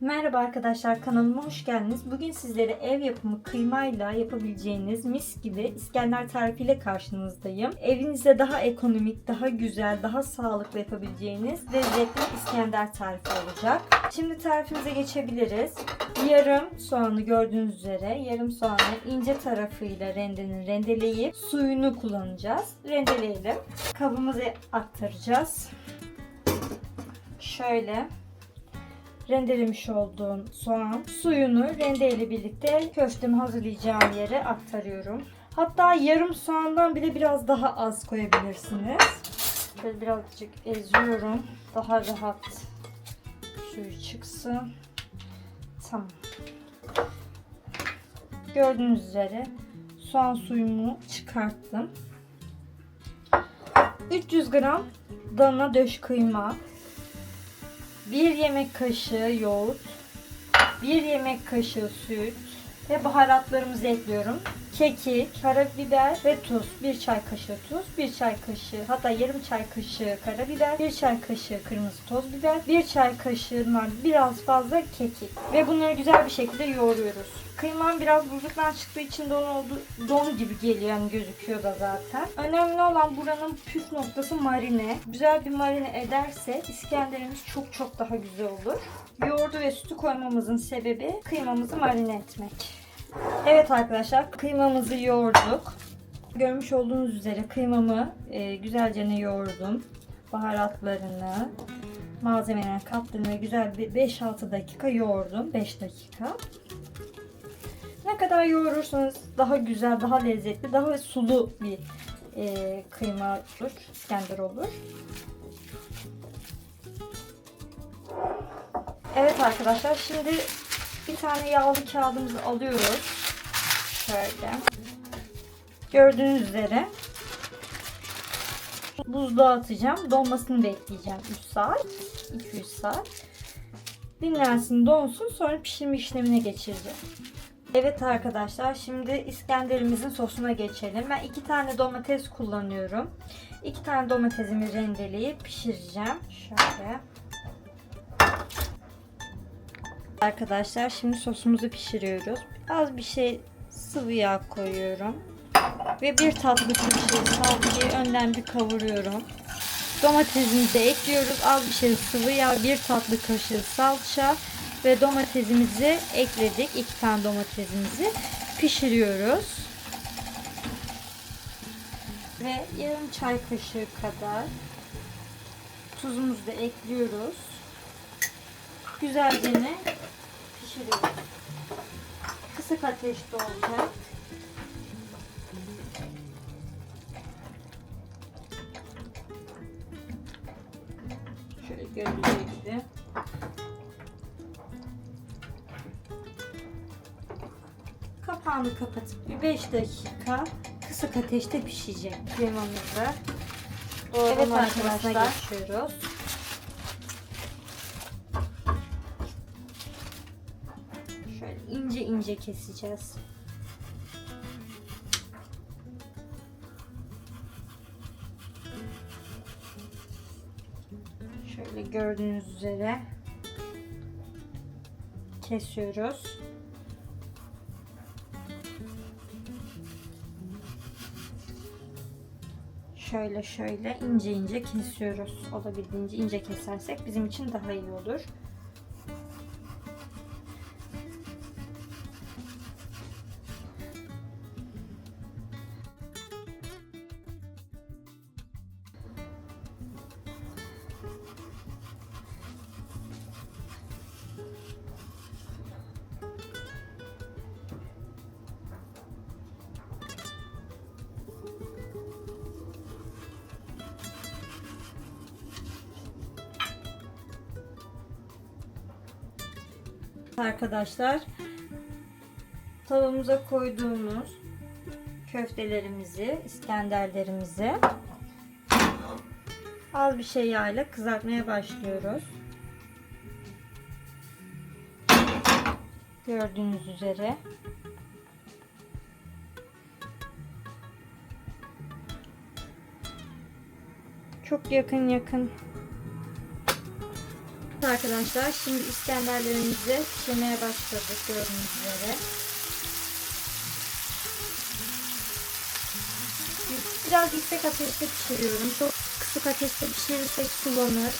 Merhaba arkadaşlar kanalıma hoş geldiniz. Bugün sizlere ev yapımı kıymayla yapabileceğiniz mis gibi İskender tarifiyle karşınızdayım. Evinizde daha ekonomik, daha güzel, daha sağlıklı yapabileceğiniz lezzetli İskender tarifi olacak. Şimdi tarifimize geçebiliriz. Yarım soğanı gördüğünüz üzere yarım soğanı ince tarafıyla rendenin rendeleyip suyunu kullanacağız. Rendeleyelim. Kabımıza aktaracağız. Şöyle rendelemiş olduğum soğan suyunu rendeyle birlikte köftemi hazırlayacağım yere aktarıyorum. Hatta yarım soğandan bile biraz daha az koyabilirsiniz. Böyle birazcık eziyorum. Daha rahat suyu çıksın. Tamam. Gördüğünüz üzere soğan suyumu çıkarttım. 300 gram dana döş kıyma, 1 yemek kaşığı yoğurt, 1 yemek kaşığı süt ve baharatlarımızı ekliyorum. Kekik, karabiber ve tuz. 1 çay kaşığı tuz, 1 çay kaşığı hatta yarım çay kaşığı karabiber, 1 çay kaşığı kırmızı toz biber, 1 çay kaşığından biraz fazla kekik. Ve bunları güzel bir şekilde yoğuruyoruz. Kıymam biraz buzluktan çıktığı için don oldu, don gibi geliyor yani gözüküyor da zaten. Önemli olan buranın püf noktası marine. Güzel bir marine ederse İskenderimiz çok çok daha güzel olur. Yoğurdu ve sütü koymamızın sebebi kıymamızı marine etmek. Evet arkadaşlar kıymamızı yoğurduk. Görmüş olduğunuz üzere kıymamı e, güzelce yoğurdum. Baharatlarını, malzemelerini kattım ve güzel bir 5-6 dakika yoğurdum. 5 dakika. Ne kadar yoğurursanız daha güzel, daha lezzetli, daha sulu bir e, kıyma olur, İskender olur. Evet arkadaşlar şimdi bir tane yağlı kağıdımızı alıyoruz. Şöyle. Gördüğünüz üzere buzluğa atacağım. Donmasını bekleyeceğim 3 saat. 2-3 saat. Dinlensin, donsun. Sonra pişirme işlemine geçireceğim. Evet arkadaşlar şimdi İskenderimizin sosuna geçelim. Ben iki tane domates kullanıyorum. İki tane domatesimi rendeleyip pişireceğim. Şöyle. Arkadaşlar şimdi sosumuzu pişiriyoruz. Az bir şey sıvı yağ koyuyorum. Ve bir tatlı kaşığı salçayı önden bir kavuruyorum. Domatesimizi de ekliyoruz. Az bir şey sıvı yağ, bir tatlı kaşığı salça ve domatesimizi ekledik. İki tane domatesimizi pişiriyoruz. Ve yarım çay kaşığı kadar tuzumuzu da ekliyoruz. Güzelce pişiriyoruz. Kısık ateşte olacak. Şöyle görüldüğü gibi. Kapağını kapatıp bir 5 dakika kısık ateşte pişecek kremamızı. Evet arkadaşlar geçiyoruz. Şöyle ince ince keseceğiz. Şöyle gördüğünüz üzere kesiyoruz. Şöyle şöyle ince ince kesiyoruz. Olabildiğince ince kesersek bizim için daha iyi olur. Arkadaşlar tavamıza koyduğumuz köftelerimizi, İskenderlerimizi az bir şey yağla kızartmaya başlıyoruz. Gördüğünüz üzere. Çok yakın yakın arkadaşlar şimdi İskenderlerimizi pişirmeye başladık gördüğünüz üzere. Biraz yüksek ateşte pişiriyorum. Çok kısık ateşte pişirirsek sulanır.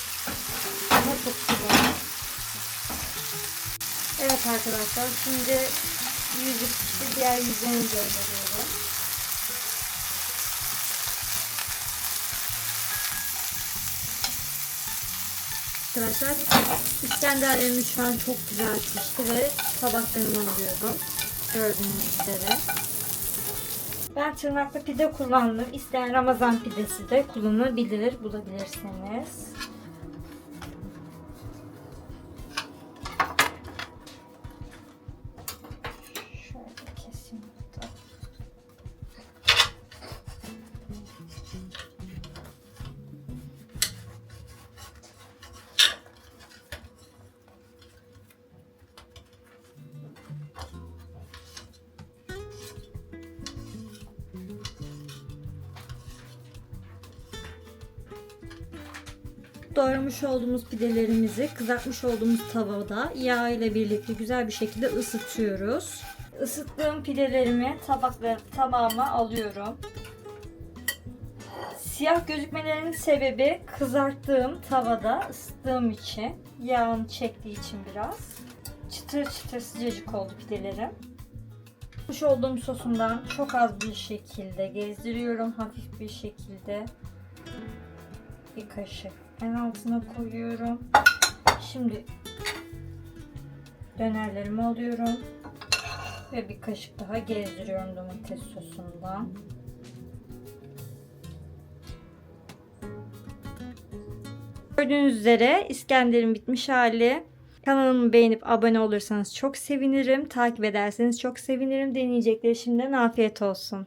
Ama çok sulanır. Evet arkadaşlar şimdi yüzü pişti. Diğer yüzlerini gönderiyorum. Arkadaşlar İskenderlerim şu an çok güzel pişti ve tabaklarıma alıyorum. Gördüğünüz üzere. Ben tırnaklı pide kullandım. İsteyen Ramazan pidesi de kullanılabilir. Bulabilirsiniz. Doğramış olduğumuz pidelerimizi kızartmış olduğumuz tavada yağ ile birlikte güzel bir şekilde ısıtıyoruz. Isıttığım pidelerimi tabaklar tabağıma alıyorum. Siyah gözükmelerinin sebebi kızarttığım tavada ısıttığım için, yağını çektiği için biraz. Çıtır çıtır sıcacık oldu pidelerim. Yapmış olduğum sosumdan çok az bir şekilde gezdiriyorum. Hafif bir şekilde bir kaşık en altına koyuyorum. Şimdi dönerlerimi alıyorum ve bir kaşık daha gezdiriyorum domates sosundan. Gördüğünüz üzere İskender'in bitmiş hali. Kanalımı beğenip abone olursanız çok sevinirim. Takip ederseniz çok sevinirim. Deneyecekleri şimdiden afiyet olsun.